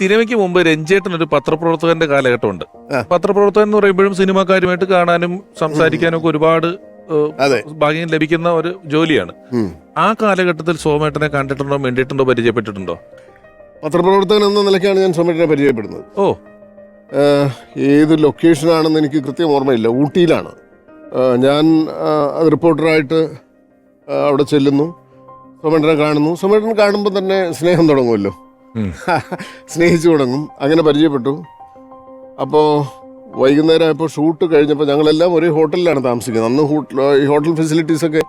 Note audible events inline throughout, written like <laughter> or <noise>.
സിനിമയ്ക്ക് മുമ്പ് രഞ്ജേട്ടൻ ഒരു പത്രപ്രവർത്തകന്റെ കാലഘട്ടമുണ്ട്. പത്രപ്രവർത്തകൻ എന്ന് പറയുമ്പോഴും സിനിമാക്കാരുമായിട്ട് കാണാനും സംസാരിക്കാനും ഒക്കെ ഒരുപാട് ഭാഗ്യം ലഭിക്കുന്ന ഒരു ജോലിയാണ്. ആ കാലഘട്ടത്തിൽ സോമേട്ടനെ കണ്ടിട്ടുണ്ടോ മിണ്ടിട്ടുണ്ടോ പരിചയപ്പെട്ടിട്ടുണ്ടോ? പത്രപ്രവർത്തകൻ എന്ന നിലയ്ക്കാണ് ഞാൻ സോമേട്ടനെ പരിചയപ്പെടുന്നത്. ഓ. ഏത് ലൊക്കേഷനാണെന്ന് എനിക്ക് കൃത്യം ഓർമ്മയില്ല. ഊട്ടിയിലാണ്. ഞാൻ റിപ്പോർട്ടറായിട്ട് അവിടെ ചെല്ലുന്നു. സോമേട്ടനെ കാണുന്നു. സോമേട്ടനെ കാണുമ്പോൾ തന്നെ സ്നേഹം തുടങ്ങുമല്ലോ. <laughs> സ്നേഹിച്ചു തുടങ്ങും. അങ്ങനെ പരിചയപ്പെട്ടു. അപ്പോൾ വൈകുന്നേരം ആയപ്പോൾ ഷൂട്ട് കഴിഞ്ഞപ്പോൾ ഞങ്ങളെല്ലാം ഒരേ ഹോട്ടലിലാണ് താമസിക്കുന്നത്. അന്ന് ഹോട്ടൽ ഈ ഹോട്ടൽ ഫെസിലിറ്റീസൊക്കെ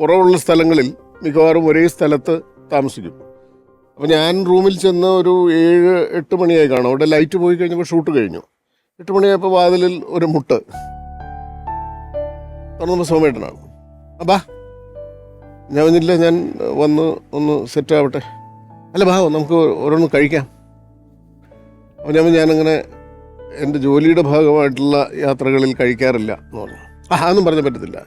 കുറവുള്ള സ്ഥലങ്ങളിൽ മിക്കവാറും ഒരേ സ്ഥലത്ത് താമസിക്കും. അപ്പോൾ ഞാൻ റൂമിൽ ചെന്ന് ഒരു ഏഴ് എട്ട് മണിയായി കാണും. അവിടെ ലൈറ്റ് പോയി കഴിഞ്ഞപ്പോൾ ഷൂട്ട് കഴിഞ്ഞു. എട്ട് മണിയായപ്പോൾ വാതിലിൽ ഒരു മുട്ട്. തുറന്നപ്പോൾ സോമേട്ടനാണ് അപ്പാ ഞാൻ വന്നില്ല ഞാൻ വന്ന് ഒന്ന് സെറ്റ് ആവട്ടെ. അല്ല ഭാവ നമുക്ക് ഓരോന്ന് കഴിക്കാം. ഞാൻ ഞാനങ്ങനെ എന്റെ ജോലിയുടെ ഭാഗമായിട്ടുള്ള യാത്രകളിൽ കഴിക്കാറില്ല എന്ന് പറഞ്ഞു. ആ അതൊന്നും പറഞ്ഞ പറ്റത്തില്ല.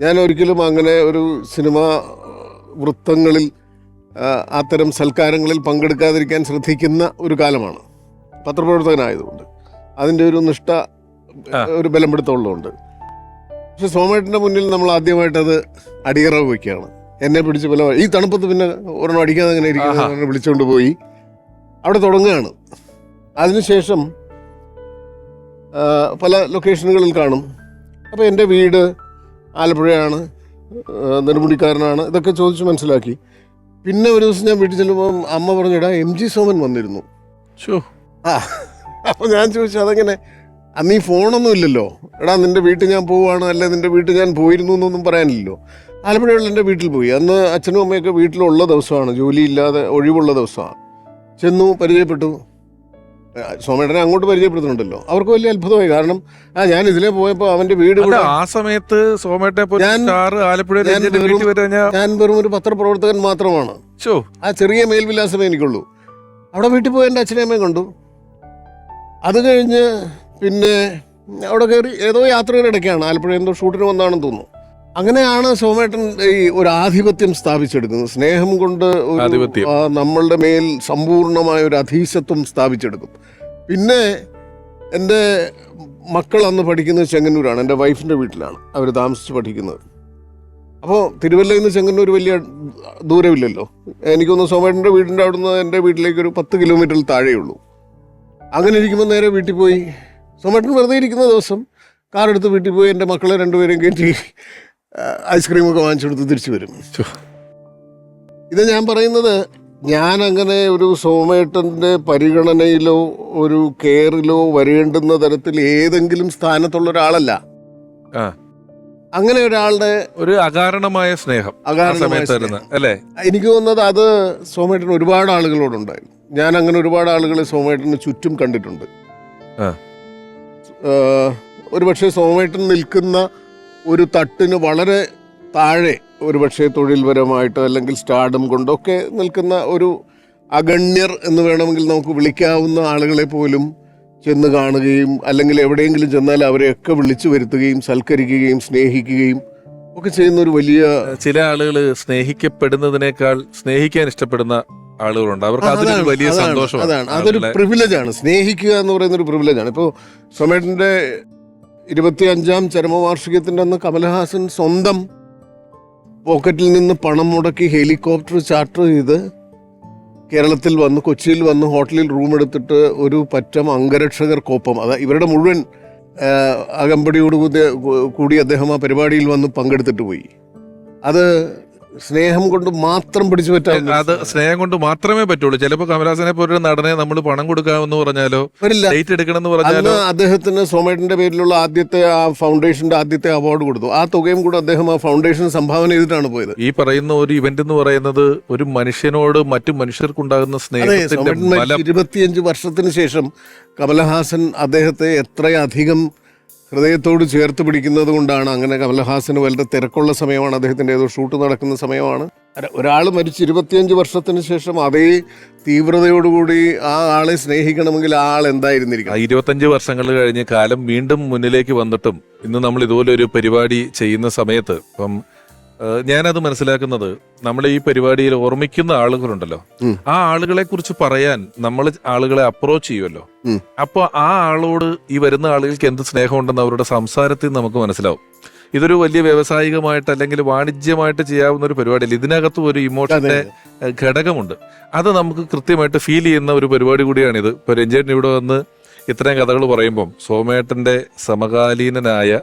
ഞാൻ ഒരിക്കലും അങ്ങനെ ഒരു സിനിമ വൃത്തങ്ങളിൽ അത്തരം സൽക്കാരങ്ങളിൽ പങ്കെടുക്കാതിരിക്കാൻ ശ്രദ്ധിക്കുന്ന ഒരു കാലമാണ്. പത്രപ്രവർത്തകനായതുകൊണ്ട്. അതിന്റെ ഒരു നിഷ്ഠ ഒരു ബലം പിടുത്തമുള്ളതുകൊണ്ട്. പക്ഷെ സോമേട്ടന്റെ മുന്നിൽ നമ്മൾ ആദ്യമായിട്ടത് അടിയറവ് വയ്ക്കുകയാണ്. എന്നെ പിടിച്ച് പല ഈ തണുപ്പത്ത് പിന്നെ ഒരെണ്ണം അടിക്കാതെ അങ്ങനെ. ഇരിക്കുന്ന വിളിച്ചുകൊണ്ട് പോയി. അവിടെ തുടങ്ങുകയാണ്. അതിനുശേഷം പല ലൊക്കേഷനുകളിൽ കാണും. അപ്പോൾ എന്റെ വീട് ആലപ്പുഴയാണ് നെടുമുടിക്കാരനാണ്. ഇതൊക്കെ ചോദിച്ച് മനസ്സിലാക്കി. പിന്നെ ഒരു ദിവസം ഞാൻ വീട്ടിൽ ചെല്ലുമ്പോൾ അമ്മ പറഞ്ഞിടാ എം ജി സോമൻ വന്നിരുന്നു. ഷോ ആ അപ്പോൾ ഞാൻ ചോദിച്ചു അതെങ്ങനെ അന്ന് ഈ ഫോണൊന്നും ഇല്ലല്ലോ. എടാ നിന്റെ വീട്ടിൽ ഞാൻ പോവുകയാണ് അല്ലെ നിന്റെ വീട്ടിൽ ഞാൻ പോയിരുന്നു എന്നൊന്നും പറയാനില്ലല്ലോ. ആലപ്പുഴയുള്ള എന്റെ വീട്ടിൽ പോയി. അന്ന് അച്ഛനും അമ്മയൊക്കെ വീട്ടിലുള്ള ദിവസമാണ്. ജോലിയില്ലാതെ ഒഴിവുള്ള ദിവസമാണ്. ചെന്നു പരിചയപ്പെട്ടു. സോമേട്ടനെ അങ്ങോട്ട് പരിചയപ്പെടുത്തുന്നുണ്ടല്ലോ. അവർക്ക് വലിയ അത്ഭുതമായി. കാരണം ആ ഞാൻ ഇതിലെ പോയപ്പോൾ അവന്റെ വീട് ആ സമയത്ത് ഞാൻ- വെറും- ഒരു പത്രപ്രവർത്തകൻ മാത്രമാണ്. ആ ചെറിയ മേൽവിലാസമേ എനിക്കുള്ളൂ. അവിടെ വീട്ടിൽ പോയി എന്റെ അച്ഛനെ അമ്മയും കണ്ടു. അത് കഴിഞ്ഞ് പിന്നെ അവിടെ കയറി ഏതോ യാത്രയുടെ ഇടയ്ക്കാണ്. ആലപ്പുഴ എന്തോ ഷൂട്ടിന് വന്നാണെന്ന് തോന്നുന്നു. അങ്ങനെയാണ് സോമേട്ടൻ ഈ ഒരു ആധിപത്യം സ്ഥാപിച്ചെടുക്കുന്നത്. സ്നേഹം കൊണ്ട് ആധിപത്യം. നമ്മളുടെ മേൽ സമ്പൂർണമായ ഒരു അധീശത്വം സ്ഥാപിച്ചെടുക്കും. പിന്നെ എന്റെ മക്കൾ അന്ന് പഠിക്കുന്നത് ചെങ്ങന്നൂരാണ്. എന്റെ വൈഫിന്റെ വീട്ടിലാണ്. അവർ താമസിച്ച് പഠിക്കുന്നത്. അപ്പോൾ തിരുവല്ലയിൽ നിന്ന് ചെങ്ങന്നൂർ വലിയ ദൂരമില്ലല്ലോ. എനിക്കൊന്ന് സോമേട്ടന്റെ വീടിന്റെ അവിടുന്ന് എന്റെ വീട്ടിലേക്ക് ഒരു പത്ത് കിലോമീറ്ററിൽ താഴെയുള്ളൂ. അങ്ങനെ ഇരിക്കുമ്പോൾ നേരെ വീട്ടിൽ പോയി. സോമേട്ടൻ വെറുതെ ഇരിക്കുന്ന ദിവസം കാറെടുത്ത് വീട്ടിൽ പോയി. എന്റെ മക്കളെ രണ്ടുപേരെയും കയറ്റി. ഐസ്ക്രീമൊക്കെ വാങ്ങിച്ചു കൊടുത്ത് തിരിച്ചു വരും. ഇത് ഞാൻ പറയുന്നത് ഞാൻ അങ്ങനെ ഒരു സോമേട്ടന്റെ പരിഗണനയിലോ ഒരു കെയറിലോ വരേണ്ടുന്ന തരത്തിൽ ഏതെങ്കിലും സ്ഥാനത്തുള്ള ഒരാളല്ല. അങ്ങനെ ഒരാളുടെ ഒരു അകാരണമായ സ്നേഹം അല്ലേ? എനിക്ക് തോന്നുന്നത് അത് സോമേട്ടൻ ഒരുപാട് ആളുകളോടുണ്ടായിരുന്നു ഞാൻ അങ്ങനെ ഒരുപാട് ആളുകളെ സോമേട്ടന് ചുറ്റും കണ്ടിട്ടുണ്ട്. ഒരുപക്ഷെ സോമേട്ടൻ നിൽക്കുന്ന ഒരു തട്ടിന് വളരെ താഴെ ഒരുപക്ഷെ തൊഴിൽപരമായിട്ടോ അല്ലെങ്കിൽ സ്റ്റാർഡം കൊണ്ടൊക്കെ നിൽക്കുന്ന ഒരു അഗണ്യർ എന്ന് വേണമെങ്കിൽ നമുക്ക് വിളിക്കാവുന്ന ആളുകളെ പോലും ചെന്ന് കാണുകയും അല്ലെങ്കിൽ എവിടെയെങ്കിലും ചെന്നാൽ അവരെയൊക്കെ വിളിച്ചു വരുത്തുകയും സൽക്കരിക്കുകയും സ്നേഹിക്കുകയും ഒക്കെ ചെയ്യുന്ന ഒരു വലിയ ചില ആളുകൾ സ്നേഹിക്കപ്പെടുന്നതിനേക്കാൾ സ്നേഹിക്കാൻ ഇഷ്ടപ്പെടുന്ന ആളുകളുണ്ട്. അവർക്ക് വലിയ സന്തോഷം അതാണ്. അതൊരു പ്രിവിലേജാണ് പ്രിവിലേജ് ആണ്. സ്നേഹിക്കുക എന്ന് പറയുന്ന ഒരു പ്രിവിലേജ് ആണ്. ഇപ്പോൾ സൊമേറ്റിന്റെ ഇരുപത്തി അഞ്ചാം ചരമവാർഷികത്തിന്റെ അന്ന് കമൽഹാസൻ സ്വന്തം പോക്കറ്റിൽ നിന്ന് പണം മുടക്കി ഹെലികോപ്റ്റർ ചാർട്ടർ ചെയ്ത് കേരളത്തിൽ വന്ന് കൊച്ചിയിൽ വന്ന് ഹോട്ടലിൽ റൂം എടുത്തിട്ട് ഒരു പറ്റം അംഗരക്ഷകർക്കൊപ്പം അത് ഇവരുടെ മുഴുവൻ അകമ്പടിയോട് കൂടി അദ്ദേഹം ആ പരിപാടിയിൽ വന്ന് പങ്കെടുത്തിട്ട് പോയി. അത് സ്നേഹം കൊണ്ട് മാത്രം പിടിച്ചു പറ്റാം അത് സ്നേഹം കൊണ്ട് മാത്രമേ പറ്റുള്ളൂ. ചിലപ്പോ കമലഹാസനെ പോലൊരു നടനെ നമ്മൾ പണം കൊടുക്കാമെന്ന് പറഞ്ഞാലോ ഡേറ്റ് എടുക്കണമെന്ന് പറഞ്ഞാലോ. അദ്ദേഹത്തിന് സോമേട്ടിന്റെ പേരിലുള്ള ആദ്യത്തെ ആ ഫൗണ്ടേഷന്റെ ആദ്യത്തെ അവാർഡ് കൊടുത്തു. ആ തുകയും കൂടെ അദ്ദേഹം ആ ഫൗണ്ടേഷൻ സംഭാവന ചെയ്തിട്ടാണ് പോയത്. ഈ പറയുന്ന ഒരു ഇവന്റ് എന്ന് പറയുന്നത് ഒരു മനുഷ്യനോട് മറ്റു മനുഷ്യർക്കുണ്ടാകുന്ന സ്നേഹം ഇരുപത്തിയഞ്ച് വർഷത്തിന് ശേഷം കമലഹാസൻ അദ്ദേഹത്തെ എത്രയധികം ഹൃദയത്തോട് ചേർത്ത് പിടിക്കുന്നത് കൊണ്ടാണ് അങ്ങനെ കമലഹാസന് വളരെ തിരക്കുള്ള സമയമാണ് അദ്ദേഹത്തിന്റെ ഏതോ ഷൂട്ട് നടക്കുന്ന സമയമാണ്. ഒരാൾ മരിച്ച് ഇരുപത്തിയഞ്ച് വർഷത്തിന് ശേഷം അതേ തീവ്രതയോടുകൂടി ആ ആളെ സ്നേഹിക്കണമെങ്കിൽ ആ ആൾ എന്തായിരുന്നിരിക്കും ഇരുപത്തഞ്ച് വർഷങ്ങൾ കഴിഞ്ഞ് കാലം വീണ്ടും മുന്നിലേക്ക് വന്നിട്ടും ഇന്ന് നമ്മൾ ഇതുപോലെ ഒരു പരിപാടി ചെയ്യുന്ന സമയത്ത് ഇപ്പം ഞാനത് മനസ്സിലാക്കുന്നത് നമ്മൾ ഈ പരിപാടിയിൽ ഓർമ്മിക്കുന്ന ആളുകളുണ്ടല്ലോ. ആ ആളുകളെ കുറിച്ച് പറയാൻ നമ്മൾ ആളുകളെ അപ്രോച്ച് ചെയ്യുമല്ലോ. അപ്പൊ ആ ആളോട് ഈ വരുന്ന ആളുകൾക്ക് എന്ത് സ്നേഹമുണ്ടെന്ന് അവരുടെ സംസാരത്തിൽ നമുക്ക് മനസ്സിലാവും. ഇതൊരു വലിയ വ്യാവസായികമായിട്ട് അല്ലെങ്കിൽ വാണിജ്യമായിട്ട് ചെയ്യാവുന്ന ഒരു പരിപാടിയല്ല. ഇതിനകത്തും ഒരു ഇമോഷന്റെ ഘടകമുണ്ട്. അത് നമുക്ക് കൃത്യമായിട്ട് ഫീൽ ചെയ്യുന്ന ഒരു പരിപാടി കൂടിയാണിത്. ഇപ്പൊ രഞ്ജേട്ടൻ ഇവിടെ വന്ന് ഇത്രയും കഥകൾ പറയുമ്പം സോമേട്ടന്റെ സമകാലീനനായ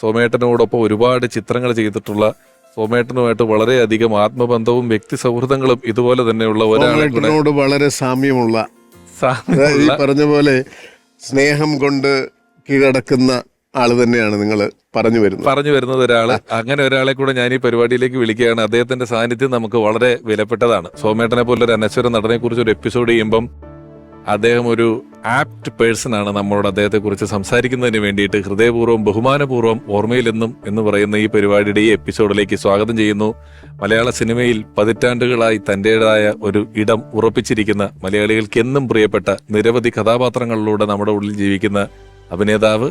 സോമേട്ടനോടൊപ്പം ഒരുപാട് ചിത്രങ്ങൾ ചെയ്തിട്ടുള്ള സോമേട്ടനുമായിട്ട് വളരെയധികം ആത്മബന്ധവും വ്യക്തി സൗഹൃദങ്ങളും ഇതുപോലെ തന്നെയുള്ള ഒരാളോട് വളരെ സാമ്യമുള്ള അതായത് ഈ സാമ്യമുള്ള പറഞ്ഞ പോലെ സ്നേഹം കൊണ്ട് കീഴടക്കുന്ന ആൾ തന്നെയാണ് നിങ്ങൾ പറഞ്ഞു വരുന്നത്. പറഞ്ഞു വരുന്നത് ഒരാൾ അങ്ങനെ ഒരാളെ കൂടെ ഞാൻ ഈ പരിപാടിയിലേക്ക് വിളിക്കുകയാണ്. അദ്ദേഹത്തിന്റെ സാന്നിധ്യം നമുക്ക് വളരെ വിലപ്പെട്ടതാണ്. സോമേട്ടനെ പോലെ ഒരു അനശ്വര നടനെ കുറിച്ച് ഒരു എപ്പിസോഡ് ചെയ്യുമ്പം അദ്ദേഹം ഒരു ആപ്റ്റ് പേഴ്സൺ ആണ് നമ്മളോട് അദ്ദേഹത്തെ കുറിച്ച് സംസാരിക്കുന്നതിന് വേണ്ടിയിട്ട് ഹൃദയപൂർവം ബഹുമാനപൂർവം ഓർമ്മയിലെന്നും എന്ന് പറയുന്ന ഈ പരിപാടിയുടെ ഈ എപ്പിസോഡിലേക്ക് സ്വാഗതം ചെയ്യുന്നു. മലയാള സിനിമയിൽ പതിറ്റാണ്ടുകളായി തന്റേതായ ഒരു ഇടം ഉറപ്പിച്ചിരിക്കുന്ന മലയാളികൾക്ക് എന്നും പ്രിയപ്പെട്ട നിരവധി കഥാപാത്രങ്ങളിലൂടെ നമ്മുടെ ഉള്ളിൽ ജീവിക്കുന്ന അഭിനേതാവ്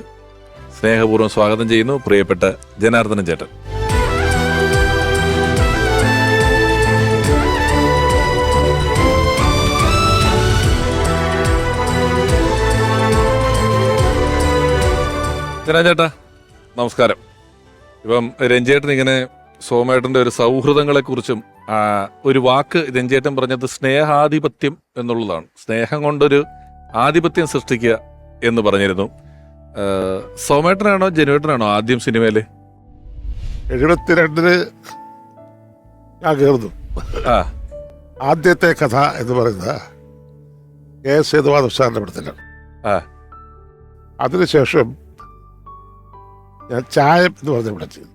സ്നേഹപൂർവം സ്വാഗതം ചെയ്യുന്നു. പ്രിയപ്പെട്ട ജനാർദ്ദനൻ ചേട്ടൻ. ചേട്ടാ നമസ്കാരം. ഇപ്പം രഞ്ജേട്ടൻ ഇങ്ങനെ സോമേട്ടന്റെ ഒരു സൗഹൃദങ്ങളെ കുറിച്ചും ഒരു വാക്ക് രഞ്ജേട്ടൻ പറഞ്ഞത് സ്നേഹാധിപത്യം എന്നുള്ളതാണ്. സ്നേഹം കൊണ്ടൊരു ആധിപത്യം സൃഷ്ടിക്കുക എന്ന് പറഞ്ഞിരുന്നു. സോമേട്ടനാണോ ജനുവേട്ടനാണോ ആദ്യം സിനിമയിൽ? എഴുപത്തിരണ്ടിൽ ഞാൻ കയറുന്നു ആ. ആദ്യത്തെ കഥ എന്ന് പറയുന്നത് കെ എസ് സേതുവാദ സാറിന്റെ പടത്തിലാണ്. അതിനുശേഷം ഞാൻ ചായ എന്ന് പറഞ്ഞ ഇവിടെ ചെയ്തു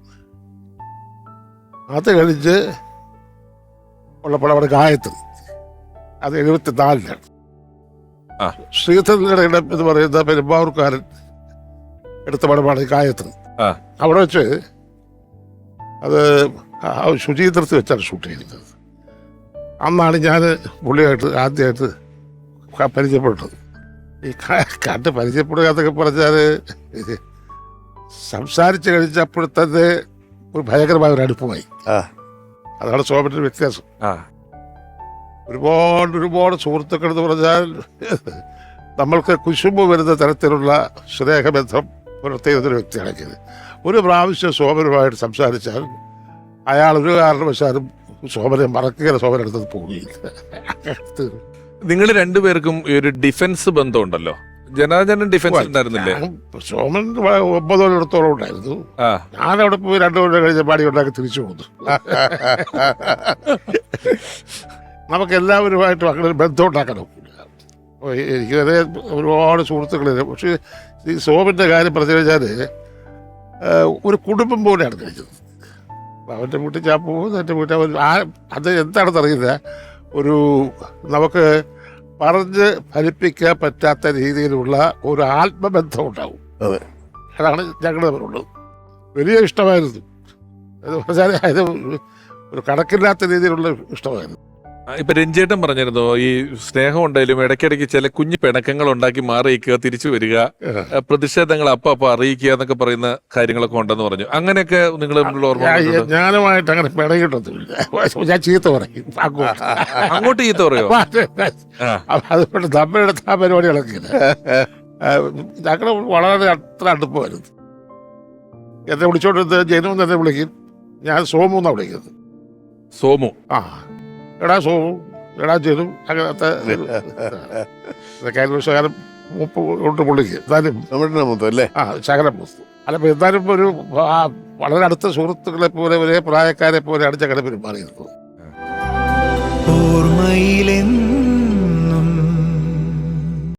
അത് കഴിഞ്ഞ് ഉള്ളപ്പോൾ അവിടെ ഗായത്രി. അത് എഴുപത്തി നാലിലാണ് ശ്രീധരന്റെ ഇടം എന്ന് പറയുന്ന പെരുമ്പാവൂർക്കാരൻ എടുത്ത പടമാണ് ഗായത്രി. അവിടെ വെച്ച് അത് ശുചീന്ദ്രത്തിൽ വെച്ചാണ് ഷൂട്ട് ചെയ്യുന്നത് അന്നാണ് ഞാൻ പുള്ളിയായിട്ട് ആദ്യമായിട്ട് പരിചയപ്പെട്ടത്. ഈ കണ്ട് പരിചയപ്പെടുക എന്നൊക്കെ പറഞ്ഞാൽ സംസാരിച്ച് കഴിഞ്ഞപ്പോൾ ഒരു ഭയങ്കരമായ ഒരു അടുപ്പമായി. അതാണ് സോമന്റെ വ്യത്യാസം. ഒരുപാട് ഒരുപാട് സുഹൃത്തുക്കൾ എന്ന് പറഞ്ഞാൽ നമ്മൾക്ക് കുശുമ്പ് വരുന്ന തരത്തിലുള്ള സ്നേഹബന്ധം പുലർത്തിയിരുന്ന ഒരു വ്യക്തിയാണ് ചെയ്ത് ഒരു പ്രാവശ്യം സോമനുമായിട്ട് സംസാരിച്ചാൽ അയാൾ ഒരു കാരണവശാലും സോമനെ മറക്കുക സോമൻ അടുത്തത് പോവുകയില്ല. നിങ്ങൾ രണ്ടുപേർക്കും ഈ ഒരു ഡിഫൻസ് ബന്ധമുണ്ടല്ലോ. ജനാർദ്ദനൻ ഡിഫൻസ് ഉണ്ടായിരുന്നില്ലേ? സോമൻ ഒമ്പത് കൊല്ലത്തോളം ഉണ്ടായിരുന്നു ഞാൻ ഞാനവിടെ പോയി രണ്ടു കൊല്ലം കഴിഞ്ഞ പാടി ഉണ്ടാക്കി തിരിച്ചു പോന്നു. നമുക്ക് എല്ലാവരുമായിട്ടും അങ്ങനെ ബന്ധം ഉണ്ടാക്കണം എനിക്ക് തന്നെ ഒരുപാട് സുഹൃത്തുക്കളില്ല പക്ഷേ ഈ സോമന്റെ കാര്യം പറഞ്ഞു കഴിഞ്ഞാൽ ഒരു കുടുംബം പോലെയാണ് കഴിച്ചത് അവന്റെ വീട്ടിൽ ഞാൻ പോകും എന്റെ വീട്ടിൽ അവൻ ആ അത് എന്താണെന്ന് അറിയില്ല ഒരു നമുക്ക് പറഞ്ഞ് ഫലിപ്പിക്കാൻ പറ്റാത്ത രീതിയിലുള്ള ഒരു ആത്മബന്ധം ഉണ്ടാവും അതെ. അതാണ് ഞങ്ങളുടെ തമ്മിലുള്ളത് വലിയ ഇഷ്ടമായിരുന്നു. എന്ന് പറഞ്ഞാൽ അത് ഒരു കണക്കില്ലാത്ത രീതിയിലുള്ള ഇഷ്ടമായിരുന്നു. ഇപ്പൊ രഞ്ജേട്ടൻ പറഞ്ഞിരുന്നു ഈ സ്നേഹം ഉണ്ടെങ്കിലും ഇടയ്ക്കിടയ്ക്ക് ചില കുഞ്ഞു പിണക്കങ്ങൾ ഉണ്ടാക്കി മാറിയിക്കുക തിരിച്ചു വരിക പ്രതിഷേധങ്ങൾ അപ്പ അപ്പൊ അറിയിക്കുക എന്നൊക്കെ പറയുന്ന കാര്യങ്ങളൊക്കെ ഉണ്ടെന്ന് പറഞ്ഞു. അങ്ങനെയൊക്കെ നിങ്ങൾ തമ്മിലുള്ള ഞാനുമായിട്ട് അങ്ങനെ പിണങ്ങിയിട്ടൊന്നുമില്ല ഞാൻ ചീത്ത പറയും. അങ്ങോട്ട്. ചീത്ത പറയോ? അതുകൊണ്ട് ആ പരിപാടികളൊക്കെ ഞങ്ങൾ വളരെ അത്ര അടുപ്പമായിരുന്നു. എന്നെ വിളിച്ചോണ്ടിരുന്നത് ജനുവെന്ന് എന്നെ വിളിക്കും. ഞാൻ സോമു എന്നാണ് വിളിക്കുന്നത്. സോമു. ആ. എടാ സോ എടാ ചെയ്തു. അങ്ങനത്തെ ഒരു- ഇതൊക്കെ അതിന് ശകലം മുപ്പ് കൊണ്ട് പുള്ളിക്ക് മൊത്തം അല്ലേ? ആ ശകലം പുസ്തു അല്ല ഇപ്പൊ എന്തായാലും ഒരു വളരെ അടുത്ത സുഹൃത്തുക്കളെ പോലെ ഒരേ പ്രായക്കാരെ പോലെ അടിച്ച കടപ്പിന് മാറിയിരുന്നു ഓർമ്മയിലെന്നും